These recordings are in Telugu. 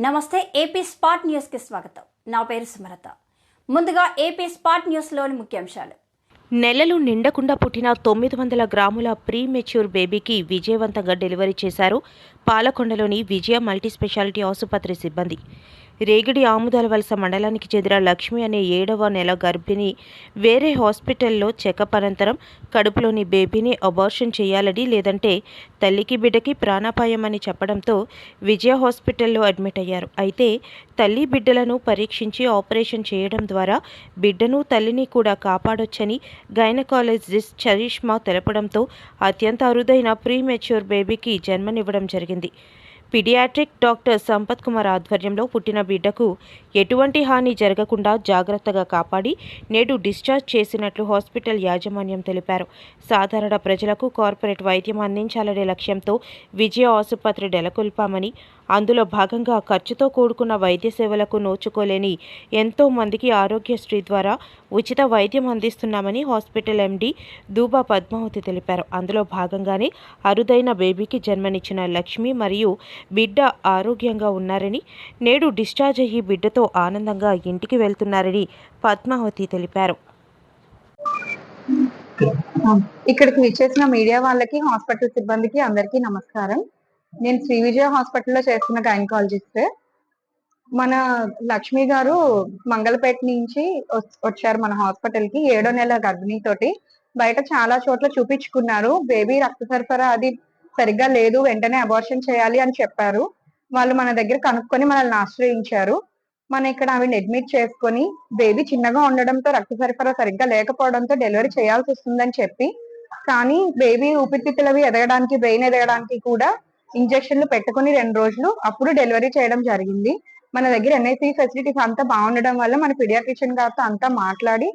నమస్తే ఏపీ స్పాట్ న్యూస్కి స్వాగతం. నా పేరు సుమలత. ముందుగా ఏపీ స్పాట్ న్యూస్లోని ముఖ్యాంశాలు. నెలలు నిండకుండా పుట్టిన తొమ్మిది వందల గ్రాముల ప్రీ మెచ్యూర్ బేబీకి విజయవంతంగా డెలివరీ చేశారు పాలకొండలోని విజయ మల్టీ స్పెషాలిటీ ఆసుపత్రి సిబ్బంది. రేగిడి ఆముదాల వలస మండలానికి చెందిన లక్ష్మి అనే ఏడవ నెల గర్భిణి వేరే హాస్పిటల్లో చెకప్ అనంతరం కడుపులోని బేబీని అబార్షన్ చేయాలని లేదంటే తల్లికి బిడ్డకి ప్రాణాపాయం అని చెప్పడంతో విజయ హాస్పిటల్లో అడ్మిట్ అయ్యారు. అయితే తల్లి బిడ్డలను పరీక్షించి ఆపరేషన్ చేయడం ద్వారా బిడ్డను తల్లిని కూడా కాపాడొచ్చని గైనకాలజిస్ట్ చరిష్మా తెలపడంతో అత్యంత అరుదైన ప్రీమెచ్యూర్ బేబీకి జన్మనివ్వడం జరిగింది. పిడియాట్రిక్ డాక్టర్ సంపత్ కుమార్ ఆధ్వర్యంలో పుట్టిన బిడ్డకు ఎటువంటి హాని జరగకుండా జాగ్రత్తగా కాపాడి నేడు డిశ్చార్జ్ చేసినట్లు హాస్పిటల్ యాజమాన్యం తెలిపారు. సాధారణ ప్రజలకు కార్పొరేట్ వైద్యం అందించాలనే లక్ష్యంతో విజయ ఆసుపత్రి నెలకొల్పామని అందులో భాగంగా ఖర్చుతో కూడుకున్న వైద్య సేవలకు నోచుకోలేని ఎంతో మందికి ఆరోగ్యశ్రీ ద్వారా ఉచిత వైద్యం అందిస్తున్నామని హాస్పిటల్ ఎండీ దూబా పద్మావతి తెలిపారు. అందులో భాగంగానే అరుదైన బేబీకి జన్మనిచ్చిన లక్ష్మి మరియు బిడ్డ ఆరోగ్యంగా ఉన్నారని నేడు డిశ్చార్జ్ అయ్యి బిడ్డతో ఆనందంగా ఇంటికి వెళ్తున్నారని పద్మావతి తెలిపారు. ఇక్కడికి విచ్చేసిన మీడియా వాళ్ళకి హాస్పిటల్ సిబ్బందికి అందరికీ నమస్కారం. నేను శ్రీ విజయ హాస్పిటల్లో చేస్తున్న గైనకాలజిస్ట్. మన లక్ష్మి గారు మంగళపేట నుంచి వచ్చారు మన హాస్పిటల్కి ఏడో నెల గర్భిణీతోటి బయట చాలా చోట్ల చూపించుకున్నారు. బేబీ రక్త సరఫరా అది సరిగ్గా లేదు వెంటనే అబార్షన్ చేయాలి అని చెప్పారు. వాళ్ళు మన దగ్గర కనుక్కొని మనల్ని ఆశ్రయించారు. మన ఇక్కడ ఆవిడని అడ్మిట్ చేసుకొని బేబీ చిన్నగా ఉండడంతో రక్త సరఫరా సరిగ్గా లేకపోవడంతో డెలివరీ చేయాల్సి వస్తుందని చెప్పి కానీ బేబీ ఊపిరితిత్తులవి ఎదగడానికి బ్రెయిన్ ఎదగడానికి కూడా ఇంజక్షన్లు పెట్టుకుని రెండు రోజులు అప్పుడు డెలివరీ చేయడం జరిగింది. మన దగ్గర ఎన్ఐసి ఫెసిలిటీస్ అంతా బాగుండడం వల్ల మన పిడియాట్రిషియన్ గారితో అంతా మాట్లాడి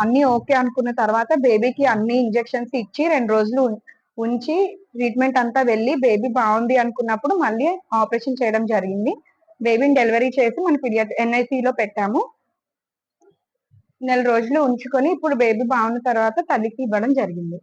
అన్ని ఓకే అనుకున్న తర్వాత బేబీకి అన్ని ఇంజెక్షన్స్ ఇచ్చి రెండు రోజులు ఉం- ఉంచి ట్రీట్మెంట్ అంతా వెళ్ళి బేబీ బాగుంది అనుకున్నప్పుడు మళ్ళీ ఆపరేషన్ చేయడం జరిగింది. బేబీని డెలివరీ చేసి మన పిడియాట్ ఎన్ఐసి లో పెట్టాము. నెల రోజులు ఉంచుకొని ఇప్పుడు బేబీ బాగున్న తర్వాత తల్లికి ఇవ్వడం జరిగింది.